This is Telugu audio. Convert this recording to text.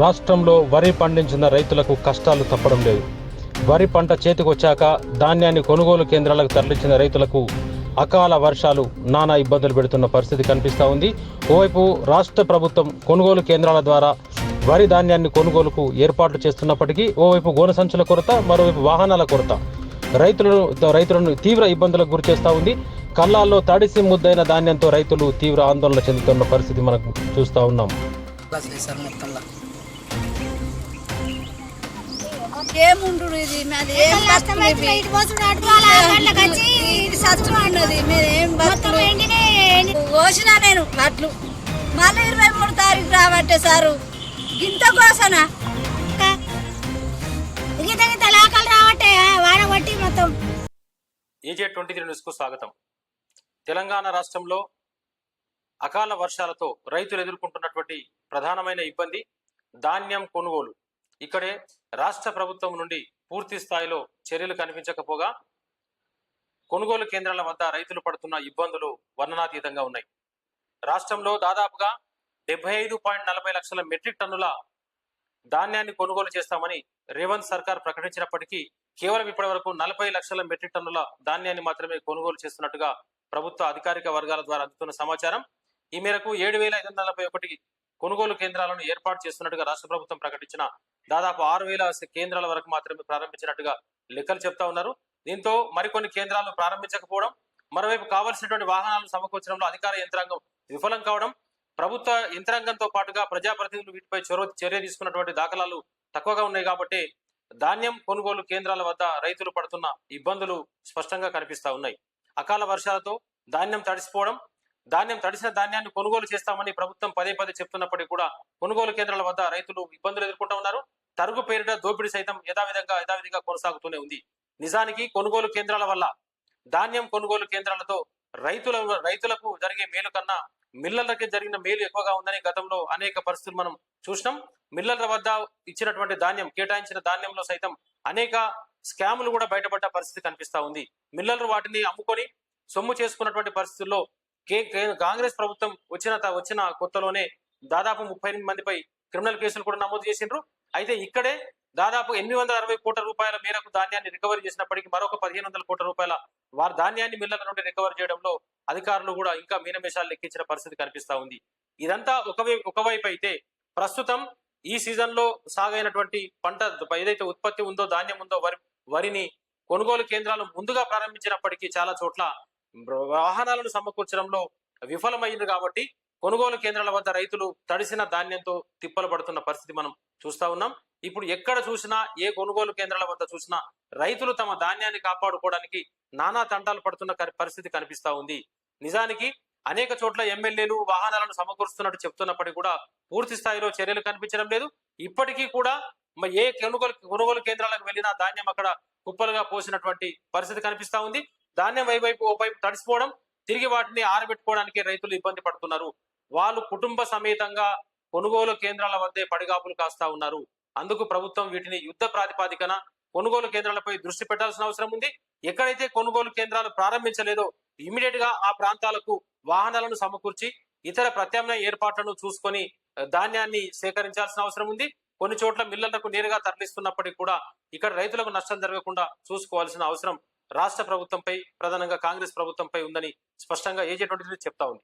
రాష్ట్రంలో వరి పండించిన రైతులకు కష్టాలు తప్పడం లేదు. వరి పంట చేతికొచ్చాక ధాన్యాన్ని కొనుగోలు కేంద్రాలకు తరలించిన రైతులకు అకాల వర్షాలు నానా ఇబ్బందులు పెడుతున్న పరిస్థితి కనిపిస్తూ ఉంది. ఓవైపు రాష్ట్ర ప్రభుత్వం కొనుగోలు కేంద్రాల ద్వారా వరి ధాన్యాన్ని కొనుగోలుకు ఏర్పాట్లు చేస్తున్నప్పటికీ ఓవైపు గోన సంచుల కొరత మరోవైపు వాహనాల కొరత రైతులను రైతులను తీవ్ర ఇబ్బందులకు గురి చేస్తూ ఉంది. కళ్ళాల్లో తడిసి ముద్దైన ధాన్యంతో రైతులు తీవ్ర ఆందోళన చెందుతున్న పరిస్థితి మనకు చూస్తూ ఉన్నాం. ఏముండు ఇది? మాది ఏం సత్యం అన్నది. మీరు ఏం కోసినా నేను అట్లు మళ్ళీ ఇరవై మూడు తారీఖు రాబట్టే సారు. గింత కోసనా? గిత గిత లాకలు రావట్టే వాన కొట్టి మొత్తం. ఏజే ట్వంటీ త్రీ న్యూస్కు స్వాగతం. తెలంగాణ రాష్ట్రంలో అకాల వర్షాలతో రైతులు ఎదుర్కొంటున్నటువంటి ప్రధానమైన ఇబ్బంది ధాన్యం కొనుగోలు. ఇక్కడే రాష్ట్ర ప్రభుత్వం నుండి పూర్తి స్థాయిలో చర్యలు కనిపించకపోగా కొనుగోలు కేంద్రాల వద్ద రైతులు పడుతున్న ఇబ్బందులు వర్ణనాతీతంగా ఉన్నాయి. రాష్ట్రంలో దాదాపుగా డెబ్బై ఐదు పాయింట్ నలభై లక్షల మెట్రిక్ టన్నుల ధాన్యాన్ని కొనుగోలు చేస్తామని రేవంత్ సర్కార్ ప్రకటించినప్పటికీ కేవలం ఇప్పటి వరకు నలభై లక్షల మెట్రిక్ టన్నుల ధాన్యాన్ని మాత్రమే కొనుగోలు చేస్తున్నట్టుగా ప్రభుత్వ అధికారిక వర్గాల ద్వారా అందుతున్న సమాచారం. ఈ మేరకు ఏడు వేల ఐదు వందల నలభై ఒకటి కొనుగోలు కేంద్రాలను ఏర్పాటు చేస్తున్నట్టుగా రాష్ట్ర ప్రభుత్వం ప్రకటించిన దాదాపు ఆరు వేల కేంద్రాల వరకు మాత్రమే ప్రారంభించినట్టుగా లెక్కలు చెప్తా ఉన్నారు. దీంతో మరికొన్ని కేంద్రాలు ప్రారంభించకపోవడం మరోవైపు కావలసినటువంటి వాహనాలను సమకూర్చడంలో అధికార యంత్రాంగం విఫలం కావడం ప్రభుత్వ యంత్రాంగంతో పాటుగా ప్రజాప్రతినిధులు వీటిపై చొరవ చర్య తీసుకున్నటువంటి దాఖలాలు తక్కువగా ఉన్నాయి కాబట్టి ధాన్యం కొనుగోలు కేంద్రాల వద్ద రైతులు పడుతున్న ఇబ్బందులు స్పష్టంగా కనిపిస్తా ఉన్నాయి. అకాల వర్షాలతో ధాన్యం తడిసిపోవడం ధాన్యం తడిసిన ధాన్యాన్ని కొనుగోలు చేస్తామని ప్రభుత్వం పదే పదే చెప్తున్నప్పటికీ కూడా కొనుగోలు కేంద్రాల వద్ద రైతులు ఇబ్బందులు ఎదుర్కొంటూ ఉన్నారు. తరుగు పేరిట దోపిడీ సైతం యథావిధంగా యథావిధిగా కొనసాగుతూనే ఉంది. నిజానికి కొనుగోలు కేంద్రాల వల్ల ధాన్యం కొనుగోలు కేంద్రాలతో రైతుల రైతులకు జరిగే మేలు కన్నా మిల్లర్లకి జరిగిన మేలు ఎక్కువగా ఉందని గతంలో అనేక పరిస్థితులు మనం చూసినాం. మిల్లర్ల వద్ద ఇచ్చినటువంటి ధాన్యం కేటాయించిన ధాన్యంలో సైతం అనేక స్కాములు కూడా బయటపడ్డ పరిస్థితి కనిపిస్తా ఉంది. మిల్లర్లు వాటిని అమ్ముకొని సొమ్ము చేసుకున్నటువంటి పరిస్థితుల్లో కాంగ్రెస్ ప్రభుత్వం వచ్చిన వచ్చిన కొత్తలోనే దాదాపు ముప్పై మందిపై క్రిమినల్ కేసులు కూడా నమోదు చేసిండ్రు. అయితే ఇక్కడే దాదాపు ఎనిమిది వందల అరవై కోట్ల రూపాయల మేరకు ధాన్యాన్ని రికవరీ చేసినప్పటికీ మరొక పదిహేను వందల కోట్ల రూపాయల వారి ధాన్యాన్ని మిల్లర్ల నుండి రికవరీ చేయడంలో అధికారులు కూడా ఇంకా మీనమేషాలు లెక్కించిన పరిస్థితి కనిపిస్తా ఉంది. ఇదంతా ఒకవై ఒకవైపు అయితే ప్రస్తుతం ఈ సీజన్లో సాగైనటువంటి పంట ఏదైతే ఉత్పత్తి ఉందో ధాన్యం ఉందో వరి వరిని కొనుగోలు కేంద్రాలు ముందుగా ప్రారంభించినప్పటికీ చాలా చోట్ల వాహనాలను సమకూర్చడంలో విఫలమైంది కాబట్టి కొనుగోలు కేంద్రాల వద్ద రైతులు తడిసిన ధాన్యంతో తిప్పలు పడుతున్న పరిస్థితి మనం చూస్తా ఉన్నాం. ఇప్పుడు ఎక్కడ చూసినా ఏ కొనుగోలు కేంద్రాల వద్ద చూసినా రైతులు తమ ధాన్యాన్ని కాపాడుకోవడానికి నానా తంటాలు పడుతున్న పరిస్థితి కనిపిస్తా ఉంది. నిజానికి అనేక చోట్ల ఎమ్మెల్యేలు వాహనాలను సమకూరుస్తున్నట్టు చెప్తున్నప్పటికీ కూడా పూర్తి స్థాయిలో చర్యలు కనిపించడం లేదు. ఇప్పటికీ కూడా ఏ కొనుగోలు కొనుగోలు కేంద్రాలకు వెళ్ళినా ధాన్యం అక్కడ కుప్పలుగా పోసినటువంటి పరిస్థితి కనిపిస్తా ఉంది. ధాన్యం వైపు ఓ వైపు తడిసిపోవడం తిరిగి వాటిని ఆరబెట్టుకోవడానికి రైతులు ఇబ్బంది పడుతున్నారు. వాళ్ళు కుటుంబ సమేతంగా కొనుగోలు కేంద్రాల వద్దే పడిగాపులు కాస్తా ఉన్నారు. అందుకు ప్రభుత్వం వీటిని యుద్ధ ప్రాతిపాదికన కొనుగోలు కేంద్రాలపై దృష్టి పెట్టాల్సిన అవసరం ఉంది. ఎక్కడైతే కొనుగోలు కేంద్రాలు ప్రారంభించలేదో ఇమీడియట్గా ఆ ప్రాంతాలకు వాహనాలను సమకూర్చి ఇతర ప్రత్యామ్నాయ ఏర్పాట్లను చూసుకొని ధాన్యాన్ని సేకరించాల్సిన అవసరం ఉంది. కొన్ని చోట్ల మిల్లర్లకు నేరుగా తరలిస్తున్నప్పటికీ కూడా ఇక్కడ రైతులకు నష్టం జరగకుండా చూసుకోవాల్సిన అవసరం రాష్ట్ర ప్రభుత్వంపై ప్రధానంగా కాంగ్రెస్ ప్రభుత్వంపై ఉందని స్పష్టంగా ఏజే ట్వంటీ చెప్తా ఉంది.